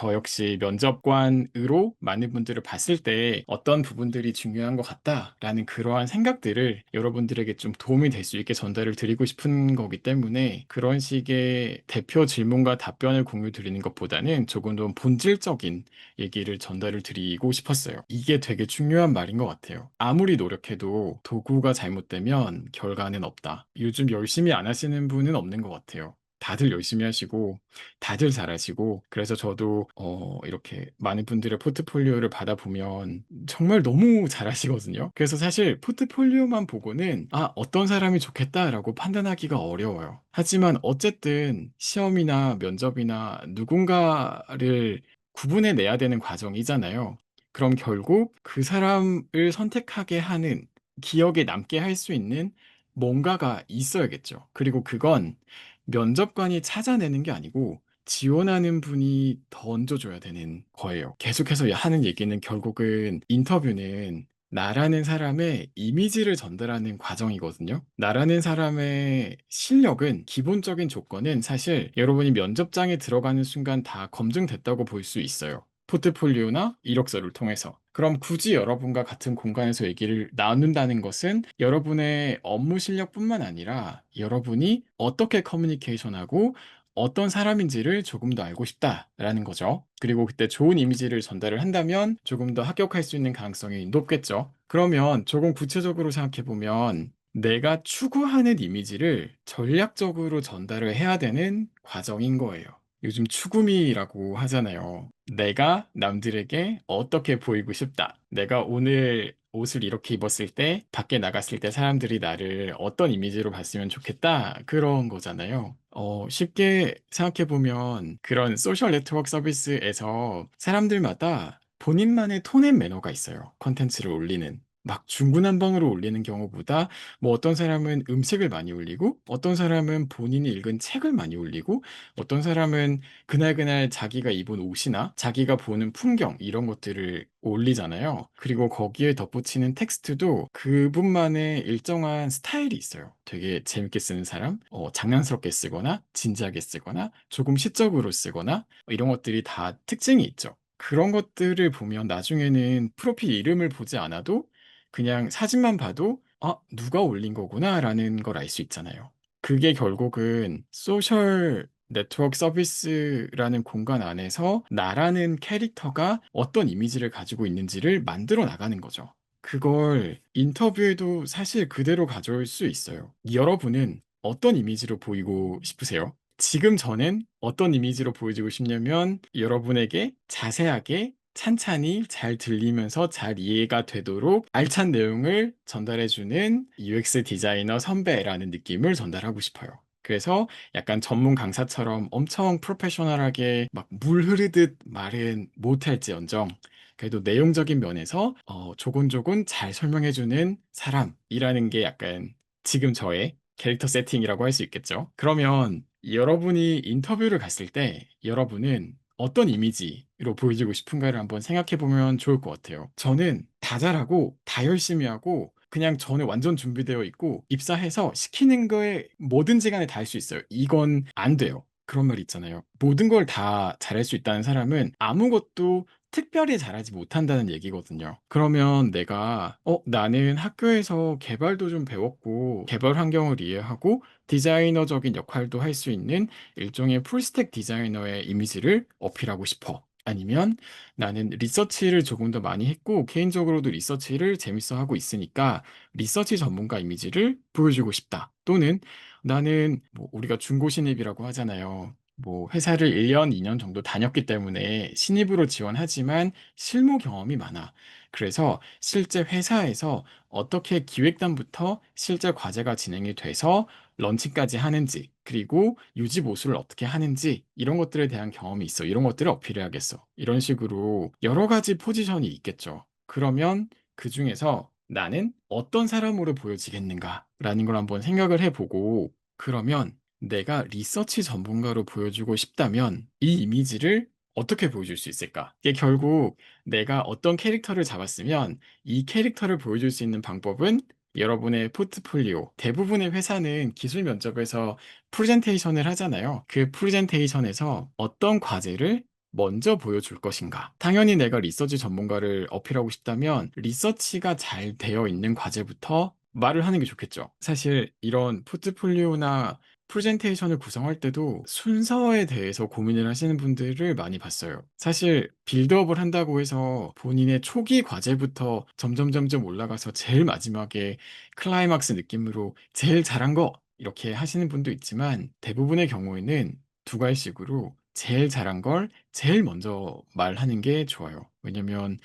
저 역시 면접관으로 많은 분들을 봤을 때 어떤 부분들이 중요한 것 같다라는 그러한 생각들을 여러분들에게 좀 도움이 될 수 있게 전달을 드리고 싶은 거기 때문에 그런 식의 대표 질문과 답변을 공유 드리는 것보다는 조금 더 본질적인 얘기를 전달을 드리고 싶었어요. 이게 되게 중요한 말인 것 같아요. 아무리 노력해도 도구가 잘못되면 결과는 없다. 요즘 열심히 안 하시는 분은 없는 것 같아요. 다들 열심히 하시고 다들 잘하시고 그래서 저도 어 이렇게 많은 분들의 포트폴리오를 받아보면 정말 너무 잘하시거든요. 그래서 사실 포트폴리오만 보고는 '아 어떤 사람이 좋겠다.'라고 판단하기가 어려워요. 하지만 어쨌든 시험이나 면접이나 누군가를 구분해 내야 되는 과정이잖아요. 그럼 결국 그 사람을 선택하게 하는 기억에 남게 할 수 있는 뭔가가 있어야겠죠. 그리고 그건 면접관이 찾아내는 게 아니고 지원하는 분이 던져 줘야 되는 거예요. 계속해서 하는 얘기는 결국은 인터뷰는 나라는 사람의 이미지를 전달하는 과정이거든요. 나라는 사람의 실력은 기본적인 조건은 사실 여러분이 면접장에 들어가는 순간 다 검증됐다고 볼 수 있어요. 포트폴리오나 이력서를 통해서. 그럼 굳이 여러분과 같은 공간에서 얘기를 나눈다는 것은 여러분의 업무 실력뿐만 아니라 여러분이 어떻게 커뮤니케이션하고 어떤 사람인지를 조금 더 알고 싶다라는 거죠. 그리고 그때 좋은 이미지를 전달을 한다면 조금 더 합격할 수 있는 가능성이 높겠죠. 그러면 조금 구체적으로 생각해 보면 내가 추구하는 이미지를 전략적으로 전달을 해야 되는 과정인 거예요. 요즘 추구미라고 하잖아요. 내가 남들에게 어떻게 보이고 싶다. 내가 오늘 옷을 이렇게 입었을 때 밖에 나갔을 때 사람들이 나를 어떤 이미지로 봤으면 좋겠다. 그런 거잖아요. 어, 쉽게 생각해 보면 그런 소셜 네트워크 서비스에서 사람들마다 본인만의 톤앤 매너가 있어요. 컨텐츠를 올리는. 막 중구난방으로 올리는 경우보다 뭐 어떤 사람은 음식을 많이 올리고 어떤 사람은 본인이 읽은 책을 많이 올리고 어떤 사람은 그날그날 자기가 입은 옷이나 자기가 보는 풍경 이런 것들을 올리잖아요. 그리고 거기에 덧붙이는 텍스트도 그분만의 일정한 스타일이 있어요. 되게 재밌게 쓰는 사람, 어, 장난스럽게 쓰거나 진지하게 쓰거나 조금 시적으로 쓰거나 이런 것들이 다 특징이 있죠. 그런 것들을 보면 나중에는 프로필 이름을 보지 않아도 그냥 사진만 봐도 '아 누가 올린 거구나.'라는 걸 알 수 있잖아요. 그게 결국은 소셜 네트워크 서비스라는 공간 안에서 나라는 캐릭터가 어떤 이미지를 가지고 있는지를 만들어 나가는 거죠. 그걸 인터뷰에도 사실 그대로 가져올 수 있어요. 여러분은 어떤 이미지로 보이고 싶으세요? 지금 저는 어떤 이미지로 보여지고 싶냐면 여러분에게 자세하게 찬찬히 잘 들리면서 잘 이해가 되도록 알찬 내용을 전달해 주는 UX 디자이너 선배라는 느낌을 전달하고 싶어요. 그래서 약간 전문 강사처럼 엄청 프로페셔널하게 막 물 흐르듯 말은 못할지언정 그래도 내용적인 면에서 어 조곤조곤 잘 설명해 주는 사람이라는 게 약간 지금 저의 캐릭터 세팅이라고 할 수 있겠죠. 그러면 여러분이 인터뷰를 갔을 때 여러분은 어떤 이미지로 보여지고 싶은가를 한번 생각해 보면 좋을 것 같아요. 저는 다 잘하고 다 열심히 하고 그냥 저는 완전 준비되어 있고 입사해서 시키는 거에 뭐든지 간에 다 할 수 있어요. 이건 안 돼요. 그런 말 있잖아요. 모든 걸 다 잘할 수 있다는 사람은 아무것도 특별히 잘하지 못한다는 얘기거든요. 그러면 내가 어 나는 학교에서 개발도 좀 배웠고 개발 환경을 이해하고 디자이너적인 역할도 할 수 있는 일종의 풀스택 디자이너의 이미지를 어필하고 싶어. 아니면 나는 리서치를 조금 더 많이 했고 개인적으로도 리서치를 재밌어 하고 있으니까 리서치 전문가 이미지를 보여주고 싶다. 또는 나는 뭐 우리가 중고 신입이라고 하잖아요. 뭐 회사를 1년, 2년 정도 다녔기 때문에 신입으로 지원하지만 실무 경험이 많아. 그래서 실제 회사에서 어떻게 기획단부터 실제 과제가 진행이 돼서 런칭까지 하는지, 그리고 유지 보수를 어떻게 하는지 이런 것들에 대한 경험이 있어. 이런 것들을 어필해야겠어. 이런 식으로 여러 가지 포지션이 있겠죠. 그러면 그 중에서 나는 어떤 사람으로 보여지겠는가라는 걸 한번 생각을 해보고 그러면 내가 리서치 전문가로 보여주고 싶다면 이 이미지를 어떻게 보여줄 수 있을까? 이게 결국 내가 어떤 캐릭터를 잡았으면 이 캐릭터를 보여줄 수 있는 방법은 여러분의 포트폴리오. 대부분의 회사는 기술 면접에서 프레젠테이션을 하잖아요. 그 프레젠테이션에서 어떤 과제를 먼저 보여줄 것인가? 당연히 내가 리서치 전문가를 어필하고 싶다면 리서치가 잘 되어 있는 과제부터 말을 하는 게 좋겠죠. 사실 이런 포트폴리오나 프레젠테이션을 구성할 때도 순서에 대해서 고민을 하시는 분들을 많이 봤어요. 사실 빌드업을 한다고 해서 본인의 초기 과제부터 점점 점점 올라가서 제일 마지막에 클라이막스 느낌으로 제일 잘한 거 이렇게 하시는 분도 있지만 대부분의 경우에는 두 가지식으로 제일 잘한 걸 제일 먼저 말하는 게 좋아요. 왜냐면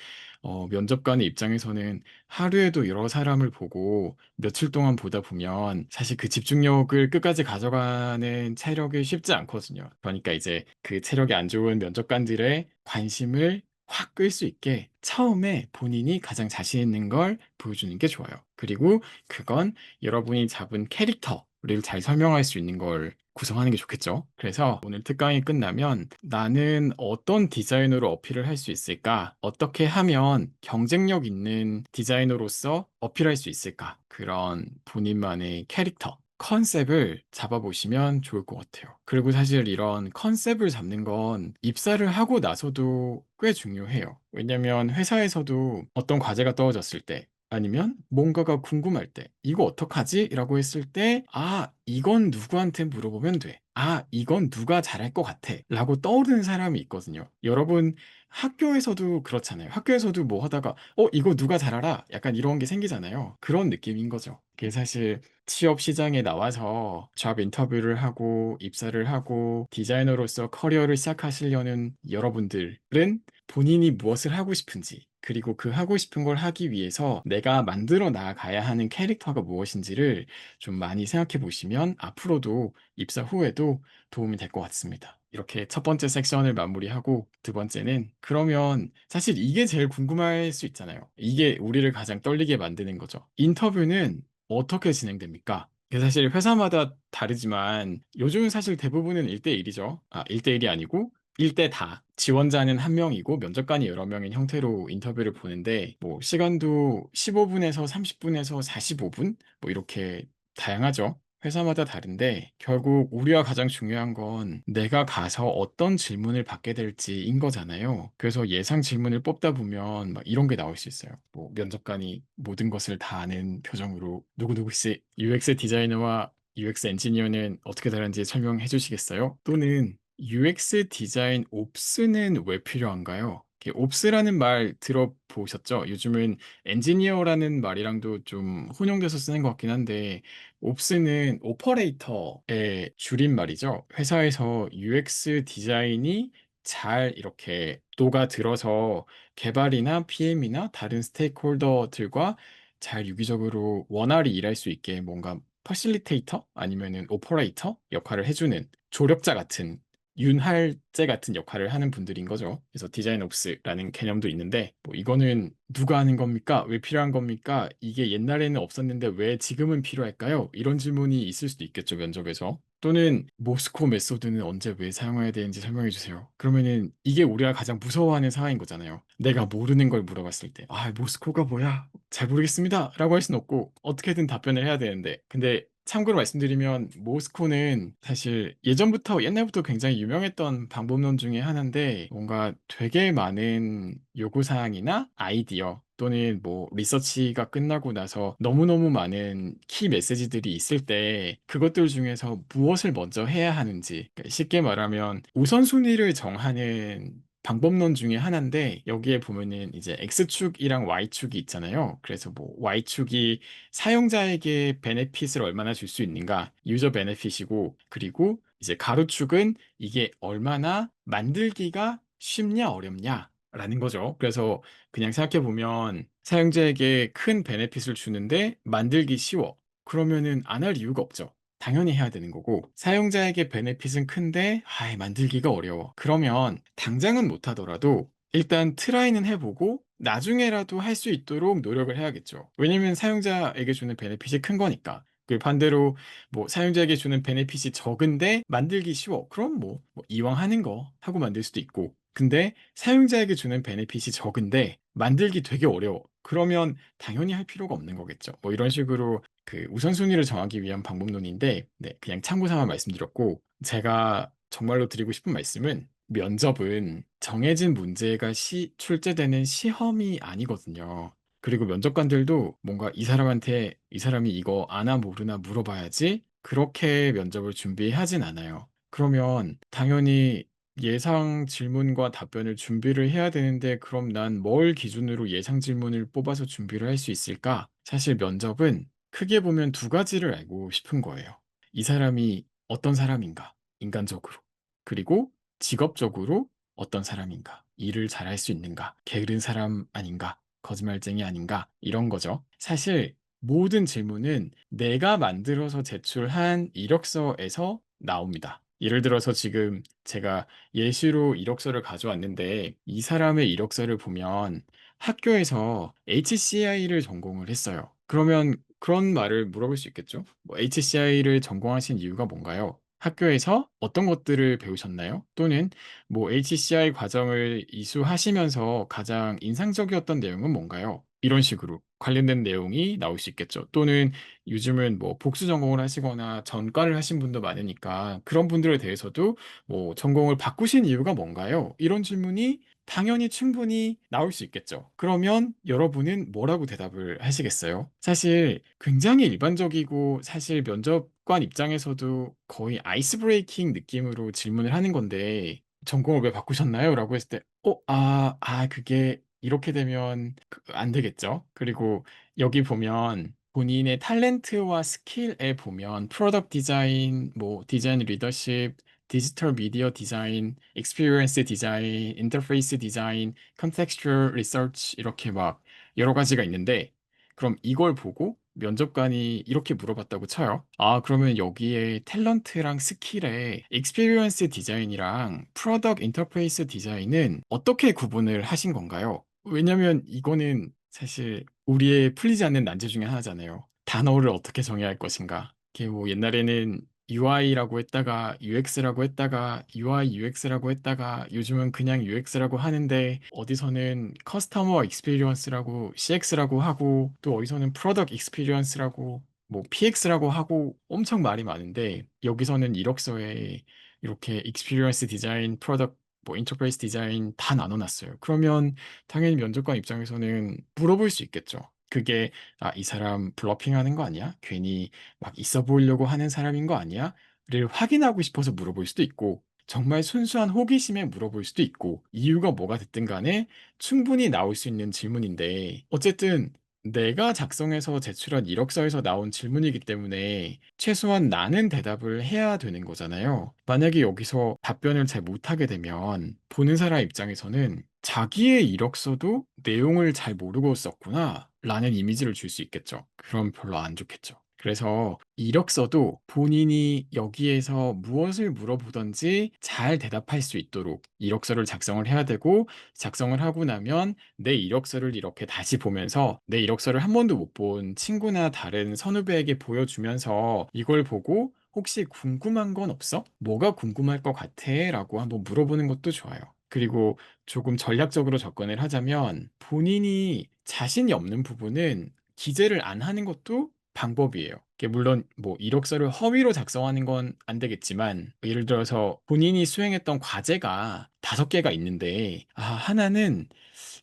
어 면접관의 입장에서는 하루에도 여러 사람을 보고 며칠 동안 보다 보면 사실 그 집중력을 끝까지 가져가는 체력이 쉽지 않거든요. 그러니까 이제 그 체력이 안 좋은 면접관들의 관심을 확 끌 수 있게 처음에 본인이 가장 자신 있는 걸 보여주는 게 좋아요. 그리고 그건 여러분이 잡은 캐릭터를 잘 설명할 수 있는 걸 구성하는 게 좋겠죠. 그래서 오늘 특강이 끝나면 나는 어떤 디자이너로 어필을 할 수 있을까? 어떻게 하면 경쟁력 있는 디자이너로서 어필할 수 있을까? 그런 본인만의 캐릭터, 컨셉을 잡아보시면 좋을 것 같아요. 그리고 사실 이런 컨셉을 잡는 건 입사를 하고 나서도 꽤 중요해요. 왜냐면 회사에서도 어떤 과제가 떨어졌을 때 아니면 뭔가가 궁금할 때 "이거 어떡하지?" 라고 했을 때 '아 이건 누구한테 물어보면 돼. 아 이건 누가 잘할 것 같아.' 라고 떠오르는 사람이 있거든요. 여러분 학교에서도 그렇잖아요. 학교에서도 뭐 하다가 '어 이거 누가 잘 알아?' 약간 이런 게 생기잖아요. 그런 느낌인 거죠. 그게 사실 취업 시장에 나와서 잡 인터뷰를 하고 입사를 하고 디자이너로서 커리어를 시작하시려는 여러분들은 본인이 무엇을 하고 싶은지 그리고 그 하고 싶은 걸 하기 위해서 내가 만들어 나가야 하는 캐릭터가 무엇인지를 좀 많이 생각해 보시면 앞으로도 입사 후에도 도움이 될 것 같습니다. 이렇게 첫 번째 섹션을 마무리하고 두 번째는 그러면 사실 이게 제일 궁금할 수 있잖아요. 이게 우리를 가장 떨리게 만드는 거죠. 인터뷰는 어떻게 진행됩니까? 사실 회사마다 다르지만 요즘은 사실 대부분은 1대1 이죠. 아 1대1이 아니고 1대 다. 지원자는 1 명이고 면접관이 여러 명인 형태로 인터뷰를 보는데 뭐 시간도 15 분에서 30 분에서 45분 뭐 이렇게 다양하죠. 회사마다 다른데 결국 우리가 가장 중요한 건 내가 가서 어떤 질문을 받게 될지인 거잖아요. 그래서 예상 질문을 뽑다 보면 막 이런 게 나올 수 있어요. 뭐 면접관이 모든 것을 다 아는 표정으로 "누구누구 씨 UX 디자이너와 UX 엔지니어는 어떻게 다른지 설명해 주시겠어요?" 또는 "UX 디자인 옵스는 왜 필요한가요?" 옵스라는 말 들어보셨죠? 요즘은 엔지니어라는 말이랑도 좀 혼용돼서 쓰는 것 같긴 한데 옵스는 오퍼레이터의 줄임말이죠. 회사에서 UX 디자인이 잘 이렇게 녹아들어서 개발이나 PM이나 다른 스테이크홀더들과 잘 유기적으로 원활히 일할 수 있게 뭔가 퍼실리테이터 아니면은 오퍼레이터 역할을 해 주는 조력자 같은 윤활제 같은 역할을 하는 분들인 거죠. 그래서 디자인 옵스라는 개념도 있는데 뭐 "이거는 누가 하는 겁니까? 왜 필요한 겁니까? 이게 옛날에는 없었는데 왜 지금은 필요할까요?" 이런 질문이 있을 수도 있겠죠, 면접에서. 또는 "모스코 메소드는 언제 왜 사용해야 되는지 설명해 주세요." 그러면은 이게 우리가 가장 무서워하는 상황인 거잖아요. 내가 모르는 걸 물어봤을 때 "아 모스코가 뭐야? 잘 모르겠습니다."라고 할 수는 없고 어떻게든 답변을 해야 되는데 근데 참고로 말씀드리면 모스코는 사실 예전부터 옛날부터 굉장히 유명했던 방법론 중에 하나인데 뭔가 되게 많은 요구 사항이나 아이디어 또는 뭐 리서치가 끝나고 나서 너무너무 많은 키 메시지들이 있을 때 그것들 중에서 무엇을 먼저 해야 하는지 그러니까 쉽게 말하면 우선순위를 정하는 방법론 중에 하나인데 여기에 보면은 이제 X축이랑 Y축이 있잖아요. 그래서 뭐 Y축이 사용자에게 베네핏을 얼마나 줄 수 있는가 유저 베네핏이고 그리고 이제 가로축은 이게 얼마나 만들기가 쉽냐 어렵냐 라는 거죠. 그래서 그냥 생각해 보면 사용자에게 큰 베네핏을 주는데 만들기 쉬워. 그러면은 안 할 이유가 없죠. 당연히 해야 되는 거고 사용자에게 베네핏은 큰데 아이 만들기가 어려워. 그러면 당장은 못 하더라도 일단 트라이는 해 보고 나중에라도 할 수 있도록 노력을 해야겠죠. 왜냐면 사용자에게 주는 베네핏이 큰 거니까. 그 반대로 뭐 사용자에게 주는 베네핏이 적은데 만들기 쉬워. 그럼 뭐, 뭐 이왕 하는 거 하고 만들 수도 있고. 근데 사용자에게 주는 베네핏이 적은데 만들기 되게 어려워. 그러면 당연히 할 필요가 없는 거겠죠. 뭐 이런 식으로 그 우선순위를 정하기 위한 방법론인데 네 그냥 참고 삼아 말씀드렸고 제가 정말로 드리고 싶은 말씀은 면접은 정해진 문제가 시, 출제되는 시험이 아니거든요. 그리고 면접관들도 뭔가 이 사람한테 이 사람이 이거 아나 모르나 물어봐야지 그렇게 면접을 준비하진 않아요. 그러면 당연히 예상 질문과 답변을 준비를 해야 되는데 그럼 난 뭘 기준으로 예상 질문을 뽑아서 준비를 할 수 있을까? 사실 면접은 크게 보면 두 가지를 알고 싶은 거예요. 이 사람이 어떤 사람인가? 인간적으로. 그리고 직업적으로 어떤 사람인가? 일을 잘할 수 있는가? 게으른 사람 아닌가? 거짓말쟁이 아닌가? 이런 거죠. 사실 모든 질문은 내가 만들어서 제출한 이력서에서 나옵니다. 예를 들어서 지금 제가 예시로 이력서를 가져왔는데 이 사람의 이력서를 보면 학교에서 HCI를 전공을 했어요. 그러면 그런 말을 물어볼 수 있겠죠? 뭐 HCI를 전공하신 이유가 뭔가요? 학교에서 어떤 것들을 배우셨나요? 또는 뭐 HCI 과정을 이수하시면서 가장 인상적이었던 내용은 뭔가요? 이런 식으로 관련된 내용이 나올 수 있겠죠. 또는 요즘은 뭐 복수 전공을 하시거나 전과를 하신 분도 많으니까 그런 분들에 대해서도 뭐 전공을 바꾸신 이유가 뭔가요? 이런 질문이 당연히 충분히 나올 수 있겠죠. 그러면 여러분은 뭐라고 대답을 하시겠어요? 사실 굉장히 일반적이고 사실 면접관 입장에서도 거의 아이스 브레이킹 느낌으로 질문을 하는 건데 전공을 왜 바꾸셨나요? 라고 했을 때, 어, 아, 아, 그게 이렇게 되면 그- 안 되겠죠. 그리고 여기 보면 본인의 탤런트와 스킬에 보면 프로덕트 디자인, 뭐 디자인 리더십, 디지털 미디어 디자인, 익스피리언스 디자인, 인터페이스 디자인, 컨텍스추얼 리서치 이렇게 막 여러 가지가 있는데 그럼 이걸 보고 면접관이 이렇게 물어봤다고 쳐요. 아, 그러면 여기에 탤런트랑 스킬에 익스피리언스 디자인이랑 프로덕트 인터페이스 디자인은 어떻게 구분을 하신 건가요? 왜냐면 이거는 사실 우리의 풀리지 않는 난제 중에 하나잖아요. 단어를 어떻게 정해야 할 것인가. 이게 뭐 옛날에는 UI라고 했다가 UX라고 했다가 UI UX라고 했다가 요즘은 그냥 UX라고 하는데 어디서는 커스터머 익스피리언스라고 CX라고 하고 또 어디서는 프로덕트 익스피리언스라고 뭐 PX라고 하고 엄청 말이 많은데 여기서는 이력서에 이렇게 익스피리언스 디자인, 프로덕트 뭐 인터페이스 디자인 다 나눠놨어요. 그러면 당연히 면접관 입장에서는 물어볼 수 있겠죠. 그게 아, 이 사람 블러핑하는 거 아니야? 괜히 막 있어 보이려고 하는 사람인 거 아니야? 를 확인하고 싶어서 물어볼 수도 있고 정말 순수한 호기심에 물어볼 수도 있고 이유가 뭐가 됐든 간에 충분히 나올 수 있는 질문인데 어쨌든 내가 작성해서 제출한 이력서에서 나온 질문이기 때문에 최소한 나는 대답을 해야 되는 거잖아요. 만약에 여기서 답변을 잘 못하게 되면 보는 사람 입장에서는 자기의 이력서도 내용을 잘 모르고 썼구나 라는 이미지를 줄 수 있겠죠. 그럼 별로 안 좋겠죠. 그래서 이력서도 본인이 여기에서 무엇을 물어보든지 잘 대답할 수 있도록 이력서를 작성을 해야 되고 작성을 하고 나면 내 이력서를 이렇게 다시 보면서 내 이력서를 한 번도 못 본 친구나 다른 선후배에게 보여주면서 이걸 보고 혹시 궁금한 건 없어? 뭐가 궁금할 것 같아? 라고 한번 물어보는 것도 좋아요. 그리고 조금 전략적으로 접근을 하자면 본인이 자신이 없는 부분은 기재를 안 하는 것도 방법이에요. 물론 뭐 이력서를 허위로 작성하는 건 안 되겠지만 예를 들어서 본인이 수행했던 과제가 다섯 개가 있는데 아, 하나는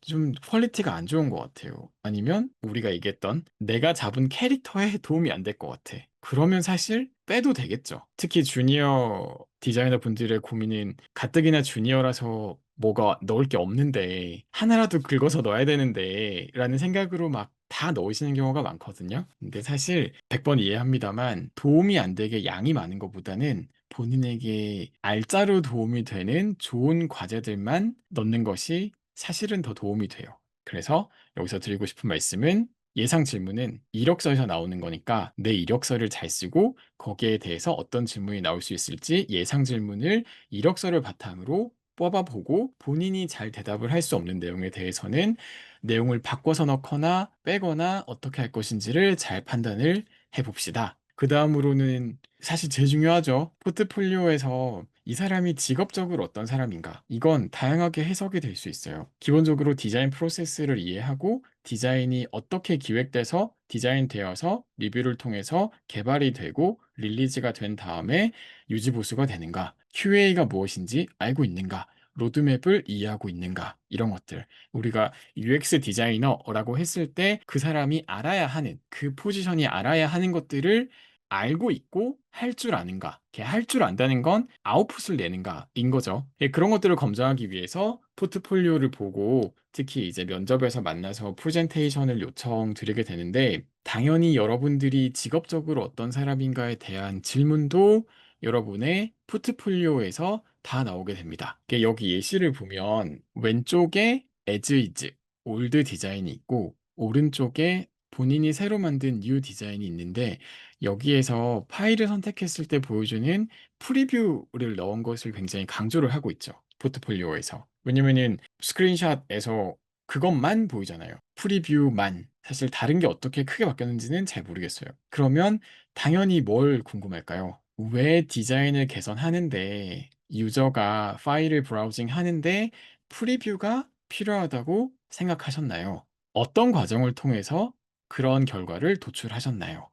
좀 퀄리티가 안 좋은 것 같아요. 아니면 우리가 얘기했던 내가 잡은 캐릭터에 도움이 안 될 것 같아. 그러면 사실 빼도 되겠죠. 특히 주니어 디자이너 분들의 고민은 가뜩이나 주니어라서 뭐가 넣을 게 없는데 하나라도 긁어서 넣어야 되는데 라는 생각으로 막 다 넣으시는 경우가 많거든요. 근데 사실 100번 이해합니다만 도움이 안 되게 양이 많은 것보다는 본인에게 알짜로 도움이 되는 좋은 과제들만 넣는 것이 사실은 더 도움이 돼요. 그래서 여기서 드리고 싶은 말씀은 예상 질문은 이력서에서 나오는 거니까 내 이력서를 잘 쓰고 거기에 대해서 어떤 질문이 나올 수 있을지 예상 질문을 이력서를 바탕으로 뽑아보고 본인이 잘 대답을 할 수 없는 내용에 대해서는 내용을 바꿔서 넣거나 빼거나 어떻게 할 것인지를 잘 판단을 해봅시다. 그 다음으로는 사실 제일 중요하죠. 포트폴리오에서 이 사람이 직업적으로 어떤 사람인가? 이건 다양하게 해석이 될 수 있어요. 기본적으로 디자인 프로세스를 이해하고 디자인이 어떻게 기획돼서 디자인되어서 리뷰를 통해서 개발이 되고 릴리즈가 된 다음에 유지보수가 되는가? QA가 무엇인지 알고 있는가? 로드맵을 이해하고 있는가? 이런 것들. 우리가 UX 디자이너라고 했을 때 그 사람이 알아야 하는, 그 포지션이 알아야 하는 것들을 알고 있고 할 줄 아는가? 할 줄 안다는 건 아웃풋을 내는가인 거죠. 예, 그런 것들을 검증하기 위해서 포트폴리오를 보고 특히 이제 면접에서 만나서 프레젠테이션을 요청드리게 되는데 당연히 여러분들이 직업적으로 어떤 사람인가에 대한 질문도 여러분의 포트폴리오에서 다 나오게 됩니다. 여기 예시를 보면 왼쪽에 as is, 올드 디자인이 있고 오른쪽에 본인이 새로 만든 뉴 디자인이 있는데 여기에서 파일을 선택했을 때 보여주는 프리뷰를 넣은 것을 굉장히 강조를 하고 있죠. 포트폴리오에서. 왜냐면은 스크린샷에서 그것만 보이잖아요. 프리뷰만. 사실 다른 게 어떻게 크게 바뀌었는지는 잘 모르겠어요. 그러면 당연히 뭘 궁금할까요? 왜 디자인을 개선하는데 유저가 파일을 브라우징 하는데 프리뷰가 필요하다고 생각하셨나요? 어떤 과정을 통해서 그런 결과를 도출하셨나요?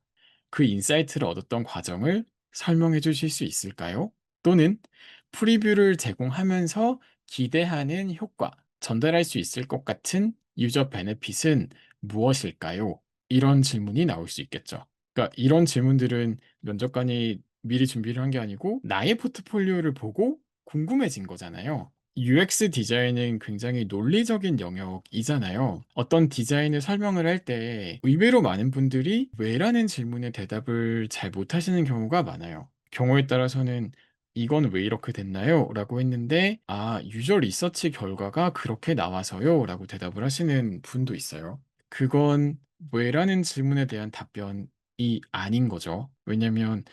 그 인사이트를 얻었던 과정을 설명해 주실 수 있을까요? 또는 프리뷰를 제공하면서 기대하는 효과, 전달할 수 있을 것 같은 유저 베네핏은 무엇일까요? 이런 질문이 나올 수 있겠죠. 그러니까 이런 질문들은 면접관이 미리 준비를 한 게 아니고 나의 포트폴리오를 보고 궁금해진 거잖아요. UX 디자인은 굉장히 논리적인 영역이잖아요. 어떤 디자인을 설명을 할 때 의외로 많은 분들이 왜라는 질문에 대답을 잘 못하시는 경우가 많아요. 경우에 따라서는 이건 왜 이렇게 됐나요? 라고 했는데, 아, 유저 리서치 결과가 그렇게 나와서요? 라고 대답을 하시는 분도 있어요. 그건 왜라는 질문에 대한 답변이 아닌 거죠. 왜냐면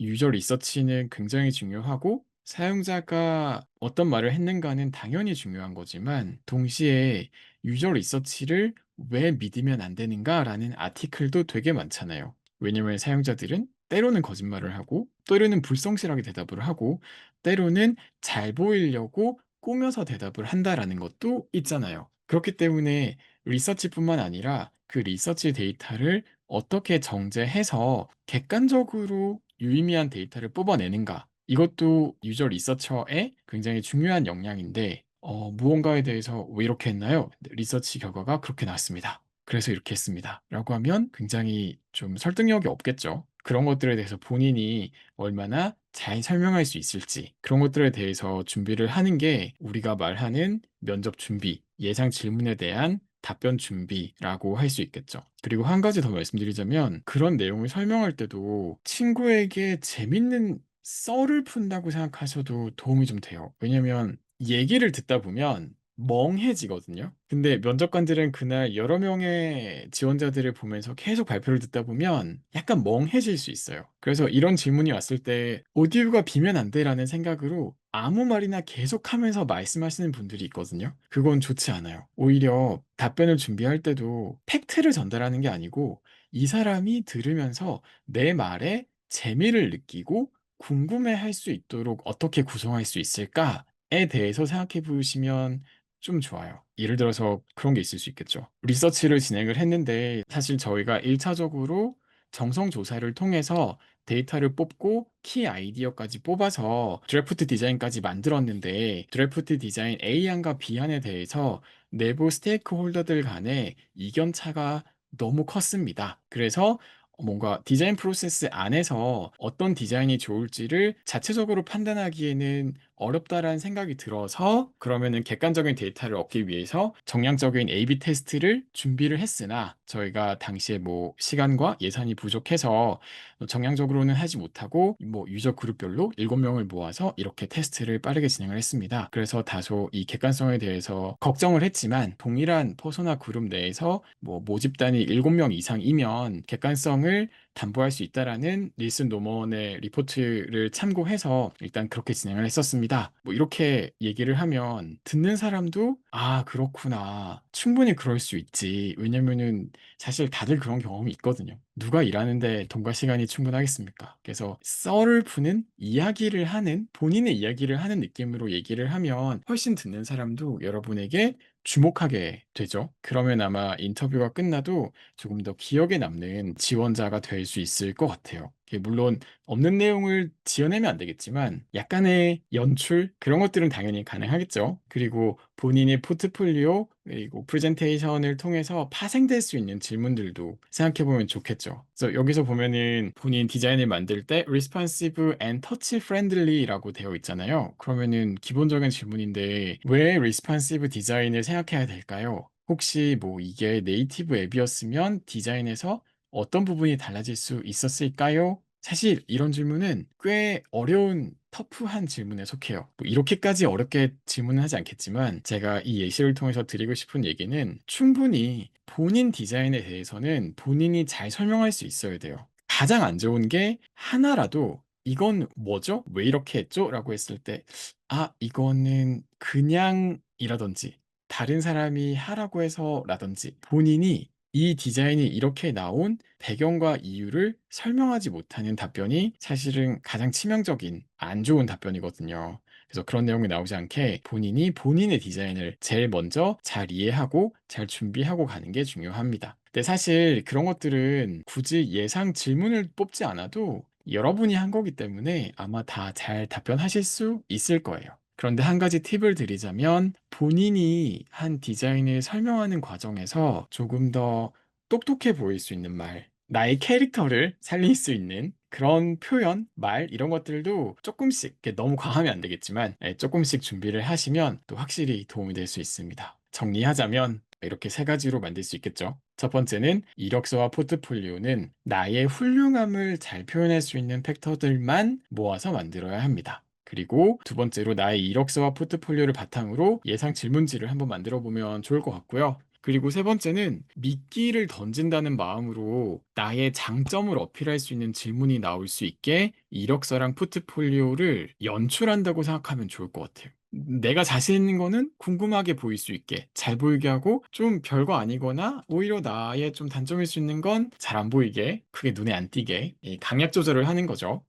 유저 리서치는 굉장히 중요하고 사용자가 어떤 말을 했는가는 당연히 중요한 거지만 동시에 유저 리서치를 왜 믿으면 안 되는가라는 아티클도 되게 많잖아요. 왜냐면 사용자들은 때로는 거짓말을 하고 때로는 불성실하게 대답을 하고 때로는 잘 보이려고 꾸며서 대답을 한다라는 것도 있잖아요. 그렇기 때문에 리서치뿐만 아니라 그 리서치 데이터를 어떻게 정제해서 객관적으로 유의미한 데이터를 뽑아내는가 이것도 유저 리서처의 굉장히 중요한 역량인데 어, 무언가에 대해서 왜 이렇게 했나요? 리서치 결과가 그렇게 나왔습니다. 그래서 이렇게 했습니다. 라고 하면 굉장히 좀 설득력이 없겠죠. 그런 것들에 대해서 본인이 얼마나 잘 설명할 수 있을지 그런 것들에 대해서 준비를 하는 게 우리가 말하는 면접 준비, 예상 질문에 대한 답변 준비라고 할 수 있겠죠. 그리고 한 가지 더 말씀드리자면 그런 내용을 설명할 때도 친구에게 재밌는 썰을 푼다고 생각하셔도 도움이 좀 돼요. 왜냐면 얘기를 듣다 보면 멍해지거든요. 근데 면접관들은 그날 여러 명의 지원자들을 보면서 계속 발표를 듣다 보면 약간 멍해질 수 있어요. 그래서 이런 질문이 왔을 때 오디오가 비면 안 돼라는 생각으로 아무 말이나 계속 하면서 말씀하시는 분들이 있거든요. 그건 좋지 않아요. 오히려 답변을 준비할 때도 팩트를 전달하는 게 아니고 이 사람이 들으면서 내 말에 재미를 느끼고 궁금해할 수 있도록 어떻게 구성할 수 있을까에 대해서 생각해 보시면 좀 좋아요. 예를 들어서 그런 게 있을 수 있겠죠. 리서치를 진행을 했는데 사실 저희가 1차적으로 정성 조사를 통해서 데이터를 뽑고 키 아이디어까지 뽑아서 드래프트 디자인까지 만들었는데 드래프트 디자인 A안과 B안에 대해서 내부 스테이크홀더들 간의 이견 차가 너무 컸습니다. 그래서 뭔가 디자인 프로세스 안에서 어떤 디자인이 좋을지를 자체적으로 판단하기에는 어렵다라는 생각이 들어서 그러면은 객관적인 데이터를 얻기 위해서 정량적인 A/B 테스트를 준비를 했으나 저희가 당시에 뭐 시간과 예산이 부족해서 정량적으로는 하지 못하고 뭐 유저 그룹별로 7명을 모아서 이렇게 테스트를 빠르게 진행을 했습니다. 그래서 다소 이 객관성에 대해서 걱정을 했지만 동일한 퍼소나 그룹 내에서 뭐 모집단이 7명 이상이면 객관성을 담보할 수 있다라는 닐슨 노먼의 리포트를 참고해서 일단 그렇게 진행을 했었습니다. 뭐 이렇게 얘기를 하면 듣는 사람도 아, 그렇구나. 충분히 그럴 수 있지. 왜냐면은 사실 다들 그런 경험이 있거든요. 누가 일하는데 돈과 시간이 충분하겠습니까? 그래서 썰을 푸는 이야기를 하는 본인의 이야기를 하는 느낌으로 얘기를 하면 훨씬 듣는 사람도 여러분에게 주목하게 되죠. 그러면 아마 인터뷰가 끝나도 조금 더 기억에 남는 지원자가 될 수 있을 것 같아요. 이게 물론 없는 내용을 지어내면 안 되겠지만 약간의 연출 그런 것들은 당연히 가능하겠죠. 그리고 본인의 포트폴리오 그리고 프레젠테이션을 통해서 파생될 수 있는 질문들도 생각해 보면 좋겠죠. 그래서 여기서 보면은 본인 디자인을 만들 때 responsive and touch friendly라고 되어 있잖아요. 그러면은 기본적인 질문인데 왜 responsive 디자인을 생각해야 될까요? 혹시 뭐 이게 네이티브 앱이었으면 디자인에서 어떤 부분이 달라질 수 있었을까요? 사실 이런 질문은 꽤 어려운 터프한 질문에 속해요. 뭐 이렇게까지 어렵게 질문은 하지 않겠지만 제가 이 예시를 통해서 드리고 싶은 얘기는 충분히 본인 디자인에 대해서는 본인이 잘 설명할 수 있어야 돼요. 가장 안 좋은 게 하나라도 이건 뭐죠? 왜 이렇게 했죠? 라고 했을 때, 아, 이거는 그냥이라든지 다른 사람이 하라고 해서라든지 본인이 이 디자인이 이렇게 나온 배경과 이유를 설명하지 못하는 답변이 사실은 가장 치명적인 안 좋은 답변이거든요. 그래서 그런 내용이 나오지 않게 본인이 본인의 디자인을 제일 먼저 잘 이해하고 잘 준비하고 가는 게 중요합니다. 근데 사실 그런 것들은 굳이 예상 질문을 뽑지 않아도 여러분이 한 거기 때문에 아마 다 잘 답변하실 수 있을 거예요. 그런데 한 가지 팁을 드리자면 본인이 한 디자인을 설명하는 과정에서 조금 더 똑똑해 보일 수 있는 말, 나의 캐릭터를 살릴 수 있는 그런 표현, 말 이런 것들도 조금씩 너무 과하면 안 되겠지만 예, 조금씩 준비를 하시면 또 확실히 도움이 될 수 있습니다. 정리하자면 이렇게 세 가지로 만들 수 있겠죠. 첫 번째는 이력서와 포트폴리오는 나의 훌륭함을 잘 표현할 수 있는 팩터들만 모아서 만들어야 합니다. 그리고 두 번째로 나의 이력서와 포트폴리오를 바탕으로 예상 질문지를 한번 만들어 보면 좋을 것 같고요. 그리고 세 번째는 미끼를 던진다는 마음으로 나의 장점을 어필할 수 있는 질문이 나올 수 있게 이력서랑 포트폴리오를 연출한다고 생각하면 좋을 것 같아요. 내가 자신 있는 거는 궁금하게 보일 수 있게 잘 보이게 하고 좀 별거 아니거나 오히려 나의 좀 단점일 수 있는 건 잘 안 보이게 크게 눈에 안 띄게 이 강약 조절을 하는 거죠.